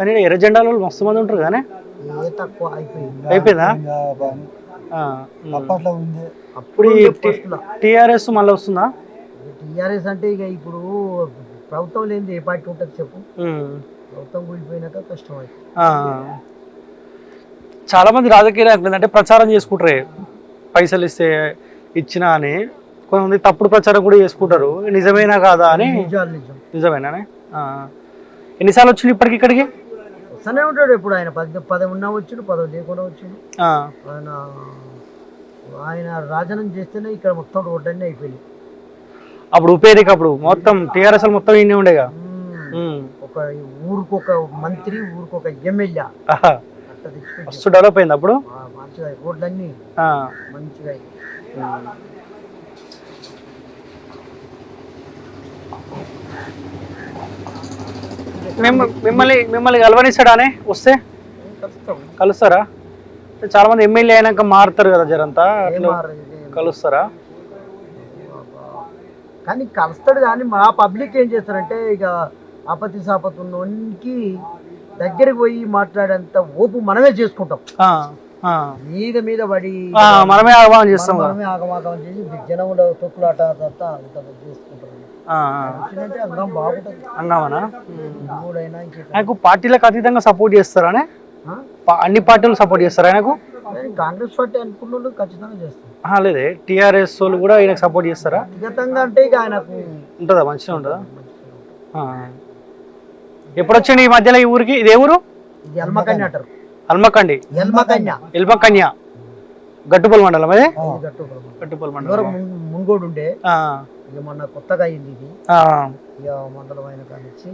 కానీ ఎర్ర జెండాల మస్తు మంది ఉంటారు కానీ తక్కువ అయిపోయింది. అయిపోయిందా. అప్పట్లో ఉంది. ఇప్పుడు ఈ టీఆర్ఎస్ మళ్ళీ వస్తుందా? టీఆర్ఎస్ అంటే ఇక ఇప్పుడు ప్రభుత్వం లేనిది ఏ పార్టీ ఉంటుంది చెప్పు. ప్రభుత్వం కూలిపోయినాక కష్టం. చాలా మంది రాజకీయ నాయకులు అంటే ప్రచారం చేసుకుంటారే. పైసలు ఇస్తే ఇచ్చినా అని. కొంతమంది తప్పుడు ప్రచారం కూడా చేసుకుంటారు. నిజమేనా కాదా అని. నిజమేనా. ఎన్నిసార్లు వచ్చింది ఇప్పటికి ఇక్కడికి? వస్తూనే ఉంటాడు ఇప్పుడు ఆయన పది ఉన్నా వచ్చిండు పదవి లేకుండా వచ్చిండు. ఆయన ఆయన రాజనం చేస్తేనే ఇక్కడ మొత్తం రోడ్లన్నీ అయిపోయినాయి. అప్పుడు ఉపేదిక అప్పుడు మొత్తం టీఆర్ఎస్ మొత్తం ఇన్ని ఉండేగా. ఒక ఊరికొక మంత్రి ఊరికొక ఎమ్మెల్యే. మస్తు డెవలప్ అయింది అప్పుడు? మంచిగా రోడ్లన్నీ. మంచిగా అయినాయి. మిమ్మ- మిమ్మల్ని మిమ్మల్ని కలవనిస్తాడానే? వస్తే? కలుస్తారా? చాలా మంది ఎమ్మెల్యే అయినాక మారుతారు కదా జరంతా అట్లా. కలుస్తారా? కానీ కలుస్తాడు కానీ మా పబ్లిక్ ఏం చేస్తారంటే ఇక ఆపత్తి సాపత్తి ఉన్నోనికి దగ్గరికి పోయి మాట్లాడేంత ఓపు మనమే చేసుకుంటాం. మీద మీద పడి మనమే ఆహ్వానం చేస్తాం మనమే ఆగమాగం చేసి జనంలో తొక్కులాట అదంతా అంత చేసుకుంటాం అంగామనా ఆయనకు పార్టీలకు అతీతంగా సపోర్ట్ చేస్తారానే అన్ని పార్టీలు సపోర్ట్ చేస్తారా ఆయనకు? కాంగ్రెస్ పార్టీ అనుకున్న ఖచ్చితంగా చేస్తారు. లేదే. టిఆర్ఎస్ వాళ్ళు కూడా ఆయనకు సపోర్ట్ చేస్తారా? అంటే ఇక ఆయనకు ఉంటుందా? మంచిగా ఉంటుందా? ఆ. ఎప్పుడు వచ్చిండు ఈ మధ్యలో ఈ ఊరికి? ఇదే ఊరు? ఎల్మకన్య అంటారు. అల్మకండి ఎల్మకన్య ఎల్మకన్య గట్టుపల్ మండలం అదే. గట్టుపల్ మండలం. మున్- మున్గోడు ఉండే. ఇక మొన్న కొత్తగా అయింది ఇది. ఇక మండలం అయిన కానిచ్చి.